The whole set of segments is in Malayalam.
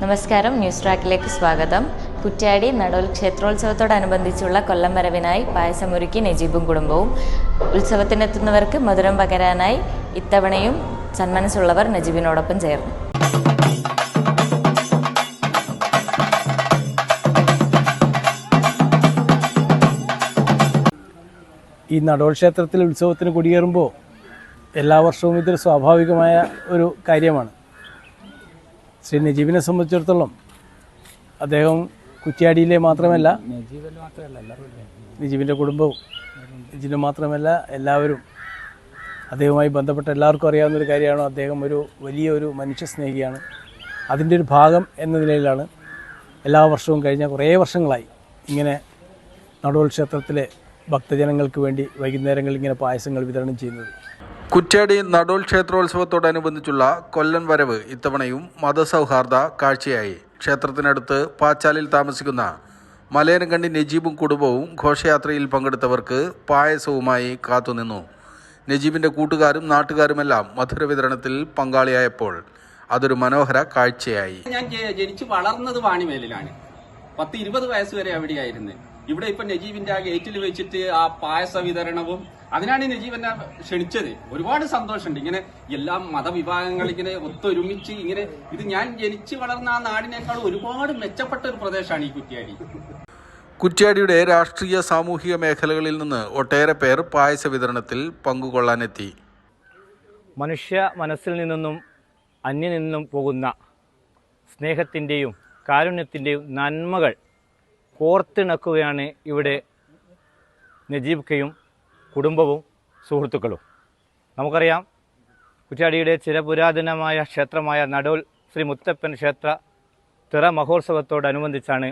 നമസ്കാരം ന്യൂസ് ട്രാക്കിലേക്ക് സ്വാഗതം. കുറ്റ്യാടി നടോൽ ക്ഷേത്രോത്സവത്തോടനുബന്ധിച്ചുള്ള കൊല്ലം വരവിനായി പായസമൊരുക്കി നജീബും കുടുംബവും. ഉത്സവത്തിനെത്തുന്നവർക്ക് മധുരം പകരാനായി ഇത്തവണയും സന്മനസ്സുള്ളവർ നജീബിനോടൊപ്പം ചേർന്നു. ഈ നടോൾ ക്ഷേത്രത്തിൽ ഉത്സവത്തിന് കുടിയേറുമ്പോൾ എല്ലാ വർഷവും ഇതൊരു സ്വാഭാവികമായ ഒരു കാര്യമാണ്. ശ്രീ നജീബിനെ സംബന്ധിച്ചിടത്തോളം അദ്ദേഹം കുറ്റ്യാടിയിലെ മാത്രമല്ല നജീബിന്റെ കുടുംബവും നജീബിന് മാത്രമല്ല എല്ലാവരും അദ്ദേഹവുമായി ബന്ധപ്പെട്ട എല്ലാവർക്കും അറിയാവുന്ന ഒരു കാര്യമാണ്. അദ്ദേഹം ഒരു വലിയ ഒരു മനുഷ്യസ്നേഹിയാണ്. അതിന്റെ ഒരു ഭാഗം എന്ന നിലയിലാണ് എല്ലാ വർഷവും കഴിഞ്ഞ കുറേ വർഷങ്ങളായി ഇങ്ങനെ നടോൾ ക്ഷേത്രത്തിലെ ഭക്തജനങ്ങൾക്ക് വേണ്ടി വൈകുന്നേരങ്ങളിൽ ഇങ്ങനെ പായസങ്ങൾ വിതരണം ചെയ്യുന്നത്. കുറ്റ്യാടി നടോൾ ക്ഷേത്രോത്സവത്തോടനുബന്ധിച്ചുള്ള കൊല്ലൻ വരവ് ഇത്തവണയും മതസൗഹാർദ്ദ കാഴ്ചയായി. ക്ഷേത്രത്തിനടുത്ത് പാച്ചാലിൽ താമസിക്കുന്ന മലയനങ്കണ്ടി നജീബും കുടുംബവും ഘോഷയാത്രയിൽ പങ്കെടുത്തവർക്ക് പായസവുമായി കാത്തുനിന്നു. നജീബിന്റെ കൂട്ടുകാരും നാട്ടുകാരുമെല്ലാം മധുര വിതരണത്തിൽ പങ്കാളിയായപ്പോൾ അതൊരു മനോഹര കാഴ്ചയായി. ഞാൻ ജനിച്ച് വളർന്നത് വാണിമേലിലാണ്. പത്ത് ഇരുപത് വയസ്സ് വരെ അവിടെയായിരുന്നു. ഇവിടെ ഇപ്പൊ നജീബിന്റെ ആ ഗേറ്റിൽ വെച്ചിട്ട് ആ പായസ വിതരണവും അതിനാണ് ഈ നജീബ് എന്നെ ക്ഷണിച്ചത്. ഒരുപാട് സന്തോഷമുണ്ട്. ഇങ്ങനെ എല്ലാ മതവിഭാഗങ്ങൾ ഇങ്ങനെ ഒത്തൊരുമിച്ച് ഇങ്ങനെ ഇത് ഞാൻ ജനിച്ചു വളർന്ന ആ നാടിനേക്കാൾ ഒരുപാട് മെച്ചപ്പെട്ട ഒരു പ്രദേശമാണ് ഈ കുറ്റിയാടി. കുറ്റ്യാടിയുടെ രാഷ്ട്രീയ സാമൂഹിക മേഖലകളിൽ നിന്ന് ഒട്ടേറെ പേർ പായസ വിതരണത്തിൽ പങ്കുകൊള്ളാനെത്തി. മനുഷ്യ മനസ്സിൽ നിന്നും അന്യം നിന്നും പോകുന്ന സ്നേഹത്തിന്റെയും കാരുണ്യത്തിന്റെയും നന്മകൾ കോർത്തിണക്കുകയാണ് ഇവിടെ നജീബ് കയും കുടുംബവും സുഹൃത്തുക്കളും. നമുക്കറിയാം കുറ്റാടിയുടെ ചില പുരാതനമായ ക്ഷേത്രമായ നടോൽ ശ്രീ മുത്തപ്പൻ ക്ഷേത്ര തിറ മഹോത്സവത്തോടനുബന്ധിച്ചാണ്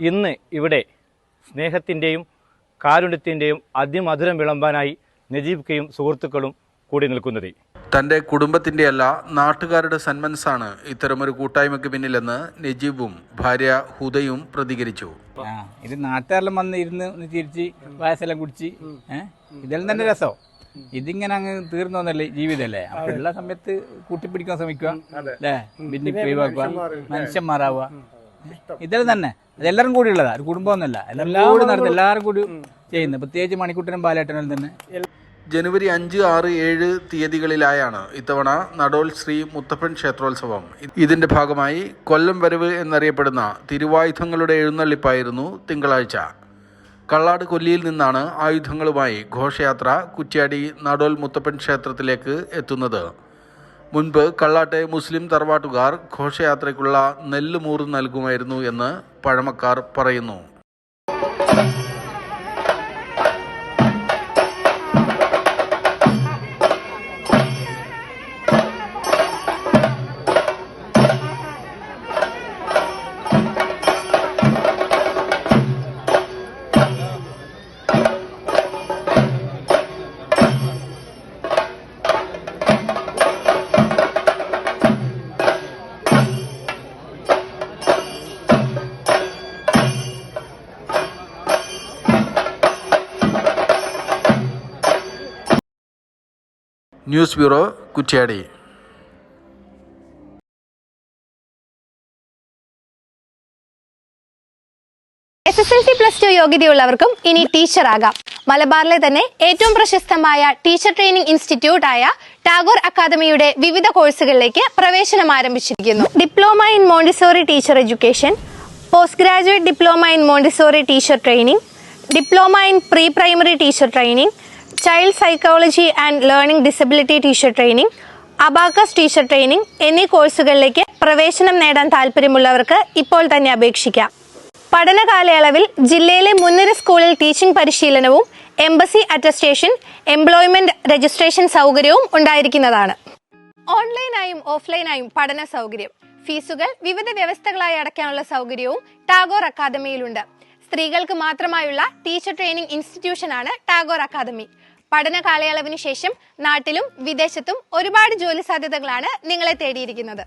ഇന്ന് ഇവിടെ സ്നേഹത്തിന്റെയും കാരുണ്യത്തിന്റെയും അതിമധുരം വിളമ്പാനായി നജീബ് കയും സുഹൃത്തുക്കളും കൂടി നിൽക്കുന്നത്. തന്റെ കുടുംബത്തിന്റെ അല്ല നാട്ടുകാരുടെ സന്മനസ്സാണ് ഇത്തരമൊരു കൂട്ടായ്മയ്ക്ക് പിന്നിലെന്ന് നജീബും ഭാര്യ ഹുദയും പ്രതികരിച്ചു. ഇത് നാട്ടുകാരെല്ലാം വന്ന് ഇരുന്ന് തിരിച്ച് ചിരിച്ച് പായസെല്ലാം കുടിച്ച് ഇതെല്ലാം തന്നെ രസം. ഇതിങ്ങനെ അങ്ങ് തീർന്നു വന്നല്ലേ ജീവിതമല്ലേ അപ്പൊ ഉള്ള സമയത്ത് കൂട്ടിപ്പിടിക്കാൻ ശ്രമിക്കുക അല്ലേ? ഭിന്നിപ്പ് ഒഴിവാക്കുക മനുഷ്യന്മാരാവുക. ഇതെല്ലാം തന്നെ. അതെല്ലാവരും കൂടി ഉള്ളതാ ഒരു കുടുംബമൊന്നുമല്ല. എല്ലാവരും കൂടി നടന്ന് എല്ലാവരും കൂടി ചെയ്യുന്നത്. പ്രത്യേകിച്ച് മണിക്കുട്ടനും ബാലേട്ടനും തന്നെ. ജനുവരി അഞ്ച് ആറ് ഏഴ് തീയതികളിലായാണ് ഇത്തവണ നടോൽ ശ്രീ മുത്തപ്പൻ ക്ഷേത്രോത്സവം. ഇതിന്റെ ഭാഗമായി കൊല്ലം വരവ് എന്നറിയപ്പെടുന്ന തിരുവായുധങ്ങളുടെ എഴുന്നള്ളിപ്പായിരുന്നു തിങ്കളാഴ്ച. കള്ളാട് കൊല്ലിയിൽ നിന്നാണ് ആയുധങ്ങളുമായി ഘോഷയാത്ര കുറ്റ്യാടി നടോൽ മുത്തപ്പൻ ക്ഷേത്രത്തിലേക്ക് എത്തുന്നത്. മുൻപ് കള്ളാട്ടെ മുസ്ലിം തറവാട്ടുകാർ ഘോഷയാത്രയ്ക്കുള്ള നെല്ല് മൂറ് നൽകുമായിരുന്നു എന്ന് പഴമക്കാർ പറയുന്നു. News bureau Kuttiadi. S S L C plus two യോഗ്യതയുള്ളവർക്കും ഇനി ടീച്ചറാകാം. മലബാറിലെ തന്നെ ഏറ്റവും പ്രശസ്തമായ ടീച്ചർ ട്രെയിനിംഗ് ഇൻസ്റ്റിറ്റ്യൂട്ട് ആയ ടാഗോർ അക്കാദമിയുടെ വിവിധ കോഴ്സുകളിലേക്ക് പ്രവേശനം ആരംഭിച്ചിരിക്കുന്നു. Diploma in Montessori teacher education post graduate diploma in Montessori teacher training diploma in pre primary teacher training child psychology and learning disability teacher training abacus teacher training എന്നീ കോഴ്സുകളിലേക്ക് പ്രവേശനം നേടാൻ താല്പര്യമുള്ളവർക്ക് ഇപ്പോൾ തന്നെ അപേക്ഷിക്കാം. പഠന കാലയളവിൽ ജില്ലയിലെ മുൻനിര സ്കൂളിൽ ടീച്ചിംഗ് പരിശീലനവും എംബസി അറ്റസ്റ്റേഷൻ എംപ്ലോയ്മെന്റ് രജിസ്ട്രേഷൻ സൗകര്യവും ഉണ്ടായിരിക്കുന്നതാണ്. ഓൺലൈനായും ഓഫ്ലൈനായും പഠന സൗകര്യം. ഫീസുകൾ വിവിധ വ്യവസ്ഥകളായി അടയ്ക്കാനുള്ള സൗകര്യവും ടാഗോർ അക്കാദമിയിലുണ്ട്. സ്ത്രീകൾക്ക് മാത്രമായുള്ള ടീച്ചർ ട്രെയിനിംഗ് ഇൻസ്റ്റിറ്റ്യൂഷനാണ് ടാഗോർ അക്കാദമി. പഠന കാലയളവിന് ശേഷം നാട്ടിലും വിദേശത്തും ഒരുപാട് ജോലി സാധ്യതകളാണ് നിങ്ങളെ തേടിയിരിക്കുന്നത്.